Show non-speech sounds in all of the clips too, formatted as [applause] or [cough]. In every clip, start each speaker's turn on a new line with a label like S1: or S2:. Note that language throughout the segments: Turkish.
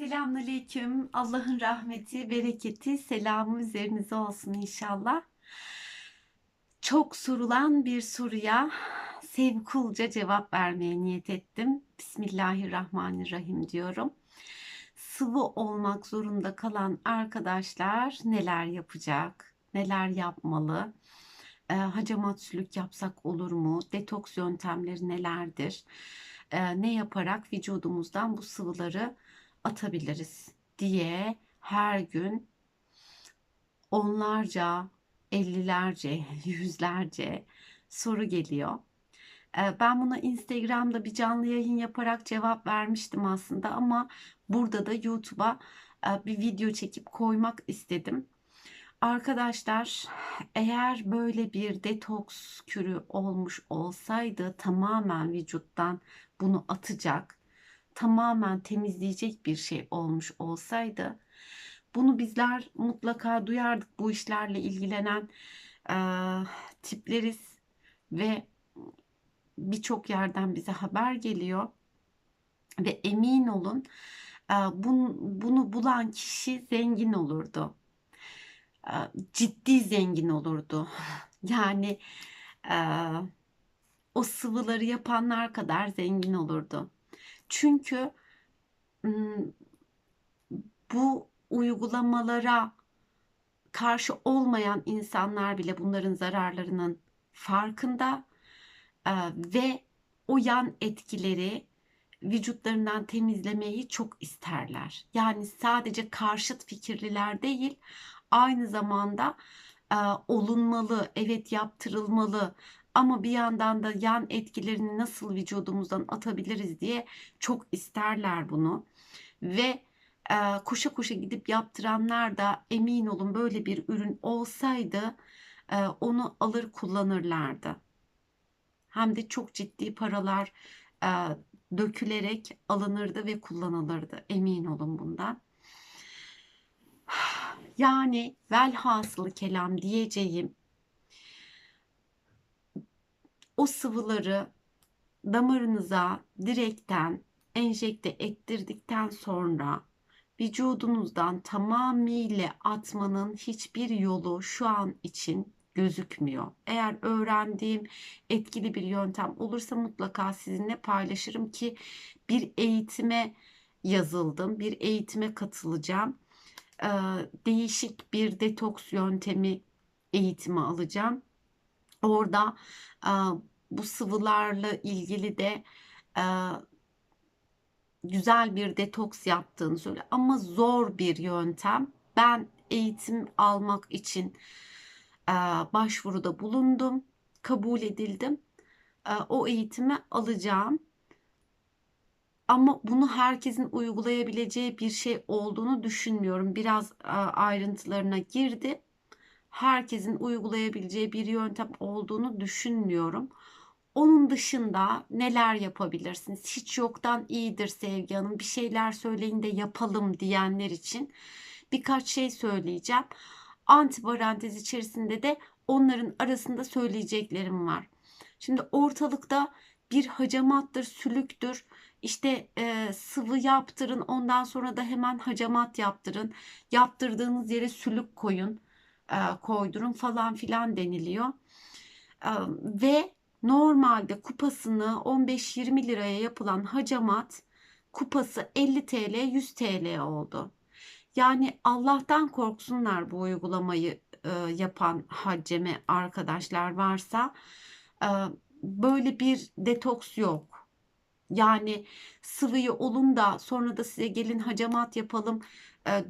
S1: Selamünaleyküm. Allah'ın rahmeti, bereketi, selamı üzerinize olsun inşallah. Çok sorulan bir soruya sevkulca cevap vermeye niyet ettim. Bismillahirrahmanirrahim diyorum. Sıvı olmak zorunda kalan arkadaşlar neler yapacak? Neler yapmalı? Ee, hacamat yapsak olur mu? Detoks yöntemleri nelerdir? Ee, ne yaparak vücudumuzdan bu sıvıları atabiliriz diye her gün onlarca, ellilerce, [laughs] yüzlerce soru geliyor. Ee, Ben buna Instagram'da bir canlı yayın yaparak cevap vermiştim aslında ama burada da YouTube'a e, bir video çekip koymak istedim. Arkadaşlar eğer böyle bir detoks kürü olmuş olsaydı tamamen vücuttan bunu atacak, tamamen temizleyecek bir şey olmuş olsaydı bunu bizler mutlaka duyardık bu işlerle ilgilenen e, tipleriz ve birçok yerden bize haber geliyor ve emin olun e, bunu, bunu bulan kişi zengin olurdu. E, ciddi zengin olurdu. [laughs] Yani e, o sıvıları yapanlar kadar zengin olurdu. Çünkü bu uygulamalara karşı olmayan insanlar bile bunların zararlarının farkında ve o yan etkileri vücutlarından temizlemeyi çok isterler. Yani sadece karşıt fikirliler değil, aynı zamanda olunmalı, evet yaptırılmalı ama bir yandan da yan etkilerini nasıl vücudumuzdan atabiliriz diye çok isterler bunu. Ve e, koşa koşa gidip yaptıranlar da emin olun böyle bir ürün olsaydı e, onu alır kullanırlardı. Hem de çok ciddi paralar e, dökülerek alınırdı ve kullanılırdı. Emin olun bundan. [sighs] Yani velhasılı kelam diyeceğim o sıvıları damarınıza direkten enjekte ettirdikten sonra vücudunuzdan tamamıyla atmanın hiçbir yolu şu an için gözükmüyor. Eğer öğrendiğim etkili bir yöntem olursa mutlaka sizinle paylaşırım ki bir eğitime yazıldım. Bir eğitime katılacağım. Ee, değişik bir detoks yöntemi eğitimi alacağım. Orada bu sıvılarla ilgili de güzel bir detoks yaptığını söyle ama zor bir yöntem. Ben eğitim almak için başvuruda bulundum, kabul edildim. O eğitimi alacağım. Ama bunu herkesin uygulayabileceği bir şey olduğunu düşünmüyorum. Biraz ayrıntılarına girdi herkesin uygulayabileceği bir yöntem olduğunu düşünmüyorum. Onun dışında neler yapabilirsiniz? Hiç yoktan iyidir Sevgi Hanım. Bir şeyler söyleyin de yapalım diyenler için birkaç şey söyleyeceğim. Antiparantez içerisinde de onların arasında söyleyeceklerim var. Şimdi ortalıkta bir hacamattır, sülüktür. İşte e, sıvı yaptırın ondan sonra da hemen hacamat yaptırın. Yaptırdığınız yere sülük koyun e, koydurun falan filan deniliyor. E, ve normalde kupasını 15-20 liraya yapılan hacamat kupası 50 TL 100 TL oldu. Yani Allah'tan korksunlar bu uygulamayı e, yapan hacceme arkadaşlar varsa böyle bir detoks yok. Yani sıvıyı olun da sonra da size gelin hacamat yapalım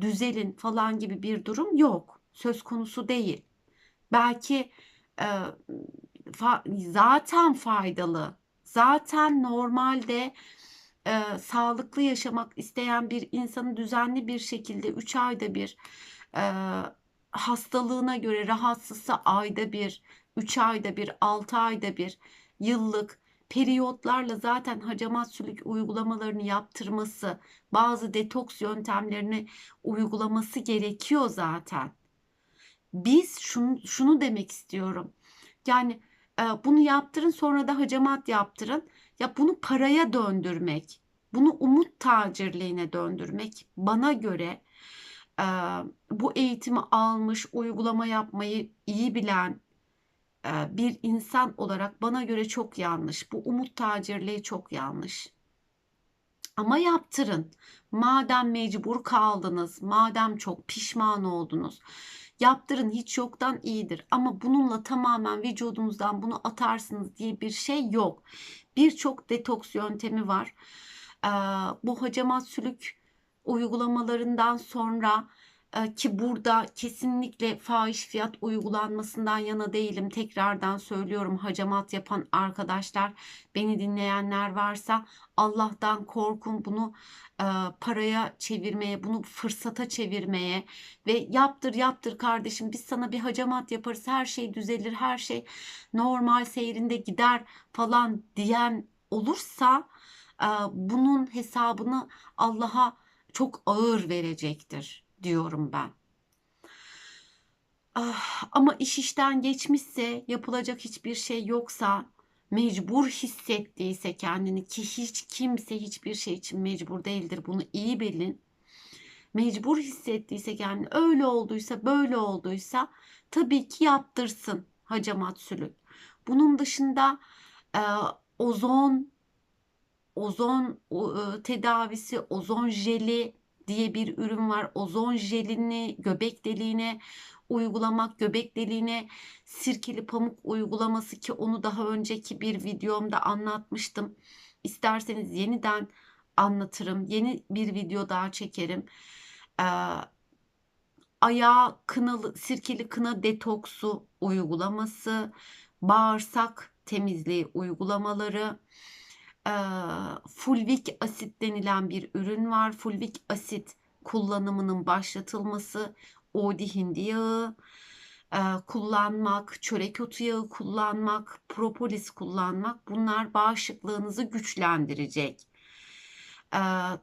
S1: düzelin falan gibi bir durum yok söz konusu değil. Belki e, fa, zaten faydalı, zaten normalde e, sağlıklı yaşamak isteyen bir insanı düzenli bir şekilde 3 ayda bir e, hastalığına göre rahatsızsa ayda bir, 3 ayda bir, 6 ayda bir yıllık periyotlarla zaten hacamat sülük uygulamalarını yaptırması, bazı detoks yöntemlerini uygulaması gerekiyor zaten biz şunu, şunu demek istiyorum. Yani bunu yaptırın sonra da hacamat yaptırın. Ya bunu paraya döndürmek. Bunu umut tacirliğine döndürmek bana göre e, bu eğitimi almış, uygulama yapmayı iyi bilen e, bir insan olarak bana göre çok yanlış. Bu umut tacirliği çok yanlış. Ama yaptırın. Madem mecbur kaldınız, madem çok pişman oldunuz, yaptırın hiç yoktan iyidir. Ama bununla tamamen vücudunuzdan bunu atarsınız diye bir şey yok. Birçok detoks yöntemi var. Ee, bu hacamat sülük uygulamalarından sonra ki burada kesinlikle fahiş fiyat uygulanmasından yana değilim. Tekrardan söylüyorum hacamat yapan arkadaşlar, beni dinleyenler varsa Allah'tan korkun. Bunu paraya çevirmeye, bunu fırsata çevirmeye ve yaptır yaptır kardeşim. Biz sana bir hacamat yaparız her şey düzelir her şey normal seyrinde gider falan diyen olursa bunun hesabını Allah'a çok ağır verecektir diyorum ben. Ah, ama iş işten geçmişse, yapılacak hiçbir şey yoksa, mecbur hissettiyse kendini ki hiç kimse hiçbir şey için mecbur değildir. Bunu iyi bilin. Mecbur hissettiyse kendini öyle olduysa, böyle olduysa tabii ki yaptırsın hacamat sülük. Bunun dışında e, ozon ozon e, tedavisi, ozon jeli diye bir ürün var. Ozon jelini göbek deliğine uygulamak, göbek deliğine sirkeli pamuk uygulaması ki onu daha önceki bir videomda anlatmıştım. İsterseniz yeniden anlatırım. Yeni bir video daha çekerim. Ee, ayağı kınalı, sirkeli kına detoksu uygulaması, bağırsak temizliği uygulamaları, fulvik asit denilen bir ürün var. Fulvik asit kullanımının başlatılması, odi hindi yağı kullanmak, çörek otu yağı kullanmak, propolis kullanmak bunlar bağışıklığınızı güçlendirecek.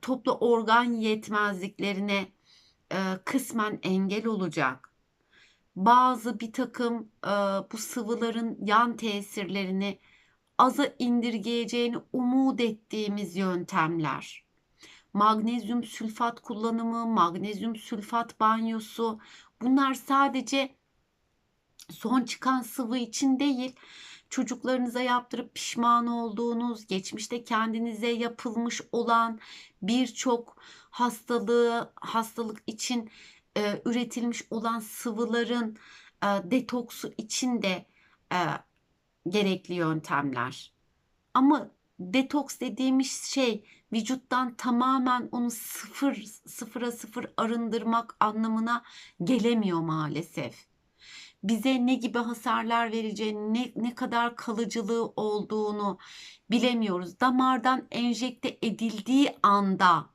S1: Toplu organ yetmezliklerine kısmen engel olacak. Bazı bir takım bu sıvıların yan tesirlerini aza indirgeyeceğini umut ettiğimiz yöntemler. Magnezyum sülfat kullanımı, magnezyum sülfat banyosu bunlar sadece son çıkan sıvı için değil, çocuklarınıza yaptırıp pişman olduğunuz, geçmişte kendinize yapılmış olan birçok hastalığı, hastalık için e, üretilmiş olan sıvıların e, detoksu için de e, gerekli yöntemler. Ama detoks dediğimiz şey vücuttan tamamen onu sıfır sıfıra sıfır arındırmak anlamına gelemiyor maalesef. Bize ne gibi hasarlar vereceğini, ne, ne kadar kalıcılığı olduğunu bilemiyoruz. Damardan enjekte edildiği anda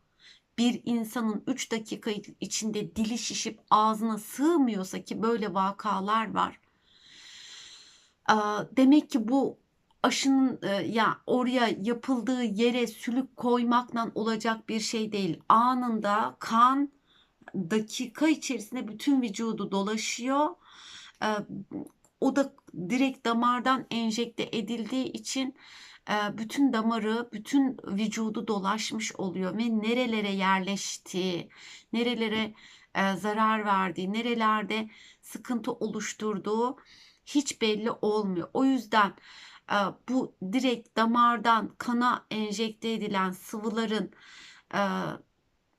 S1: bir insanın 3 dakika içinde dili şişip ağzına sığmıyorsa ki böyle vakalar var demek ki bu aşının e, ya oraya yapıldığı yere sülük koymakla olacak bir şey değil. Anında kan dakika içerisinde bütün vücudu dolaşıyor. O da direkt damardan enjekte edildiği için bütün damarı, bütün vücudu dolaşmış oluyor ve nerelere yerleştiği, nerelere zarar verdiği, nerelerde sıkıntı oluşturduğu hiç belli olmuyor. O yüzden e, bu direkt damardan kana enjekte edilen sıvıların e,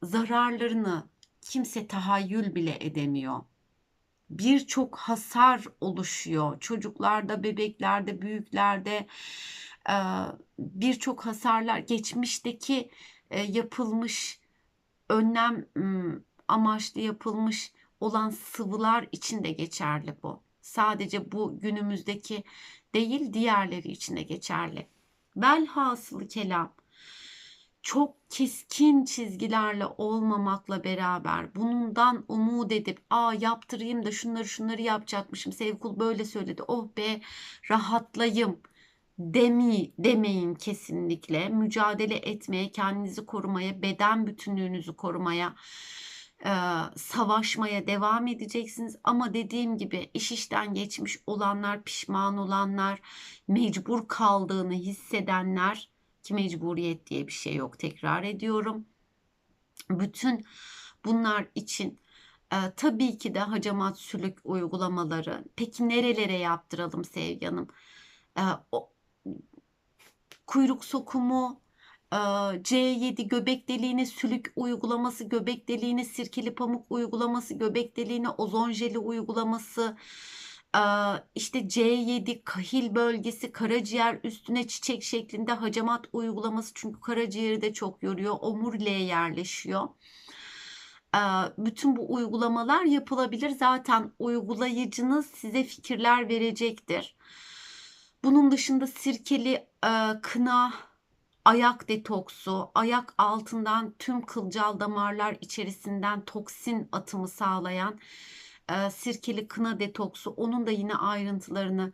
S1: zararlarını kimse tahayyül bile edemiyor. Birçok hasar oluşuyor. Çocuklarda, bebeklerde, büyüklerde e, birçok hasarlar geçmişteki yapılmış önlem amaçlı yapılmış olan sıvılar için de geçerli bu. Sadece bu günümüzdeki değil diğerleri için de geçerli. Velhasılı kelam çok keskin çizgilerle olmamakla beraber bundan umut edip aa yaptırayım da şunları şunları yapacakmışım Sevkul böyle söyledi oh be rahatlayayım demi, demeyin kesinlikle mücadele etmeye kendinizi korumaya beden bütünlüğünüzü korumaya savaşmaya devam edeceksiniz. Ama dediğim gibi iş işten geçmiş olanlar, pişman olanlar, mecbur kaldığını hissedenler ki mecburiyet diye bir şey yok tekrar ediyorum. Bütün bunlar için e, tabii ki de hacamat sülük uygulamaları. Peki nerelere yaptıralım Sevgi Hanım? E, o, kuyruk sokumu, C7 göbek deliğine sülük uygulaması, göbek deliğine sirkeli pamuk uygulaması, göbek deliğine ozon jeli uygulaması, işte C7 kahil bölgesi, karaciğer üstüne çiçek şeklinde hacamat uygulaması çünkü karaciğeri de çok yoruyor, omuriliğe yerleşiyor. Bütün bu uygulamalar yapılabilir. Zaten uygulayıcınız size fikirler verecektir. Bunun dışında sirkeli kına, ayak detoksu, ayak altından tüm kılcal damarlar içerisinden toksin atımı sağlayan sirkeli kına detoksu onun da yine ayrıntılarını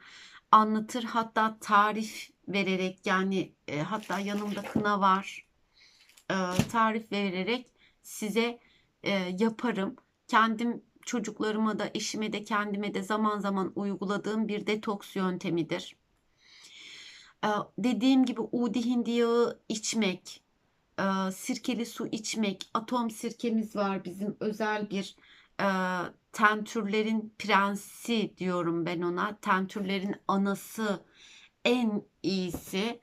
S1: anlatır. Hatta tarif vererek yani hatta yanımda kına var. tarif vererek size yaparım. Kendim çocuklarıma da eşime de kendime de zaman zaman uyguladığım bir detoks yöntemidir dediğim gibi udi hindi yağı içmek, sirkeli su içmek, atom sirkemiz var bizim özel bir tentürlerin prensi diyorum ben ona. Tentürlerin anası en iyisi.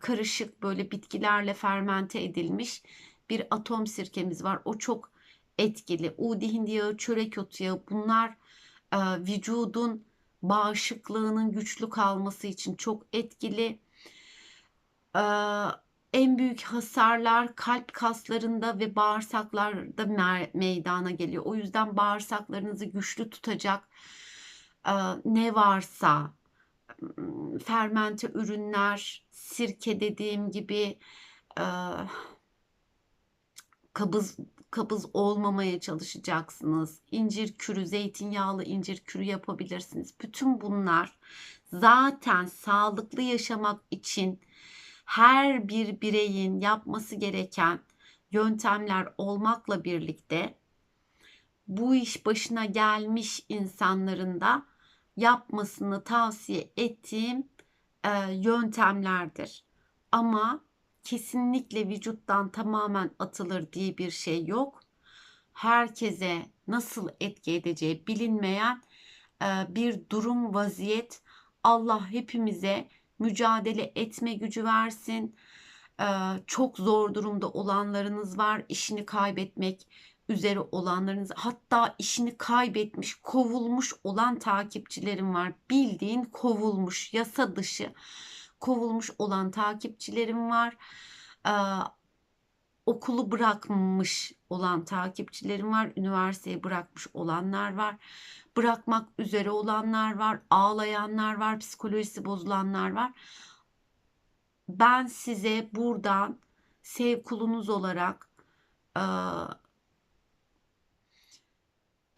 S1: Karışık böyle bitkilerle fermente edilmiş bir atom sirkemiz var. O çok etkili. Udi hindi yağı, çörek otu yağı bunlar vücudun bağışıklığının güçlü kalması için çok etkili. Ee, en büyük hasarlar kalp kaslarında ve bağırsaklarda meydana geliyor. O yüzden bağırsaklarınızı güçlü tutacak e, ne varsa fermente ürünler, sirke dediğim gibi e, kabız kabız olmamaya çalışacaksınız. İncir kürü, zeytinyağlı incir kürü yapabilirsiniz. Bütün bunlar zaten sağlıklı yaşamak için her bir bireyin yapması gereken yöntemler olmakla birlikte bu iş başına gelmiş insanların da yapmasını tavsiye ettiğim e, yöntemlerdir. Ama kesinlikle vücuttan tamamen atılır diye bir şey yok. Herkese nasıl etki edeceği bilinmeyen e, bir durum vaziyet. Allah hepimize mücadele etme gücü versin. E, çok zor durumda olanlarınız var. İşini kaybetmek üzere olanlarınız hatta işini kaybetmiş, kovulmuş olan takipçilerim var. Bildiğin kovulmuş, yasa dışı kovulmuş olan takipçilerim var. Ee, okulu bırakmış olan takipçilerim var. Üniversiteyi bırakmış olanlar var. Bırakmak üzere olanlar var. Ağlayanlar var. Psikolojisi bozulanlar var. Ben size buradan sev kulunuz olarak e,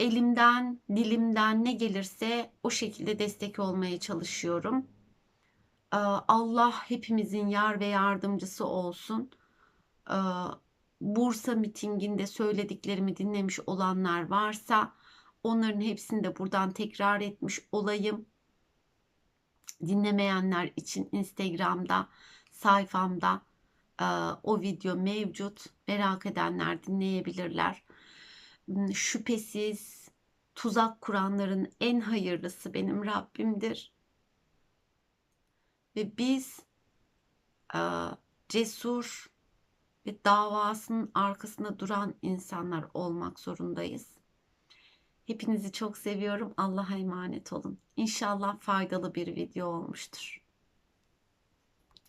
S1: elimden, dilimden ne gelirse o şekilde destek olmaya çalışıyorum. Allah hepimizin yar ve yardımcısı olsun. Bursa mitinginde söylediklerimi dinlemiş olanlar varsa onların hepsini de buradan tekrar etmiş olayım. Dinlemeyenler için Instagram'da sayfamda o video mevcut. Merak edenler dinleyebilirler. Şüphesiz tuzak kuranların en hayırlısı benim Rabbimdir ve biz e, cesur ve davasının arkasında duran insanlar olmak zorundayız. Hepinizi çok seviyorum. Allah'a emanet olun. İnşallah faydalı bir video olmuştur.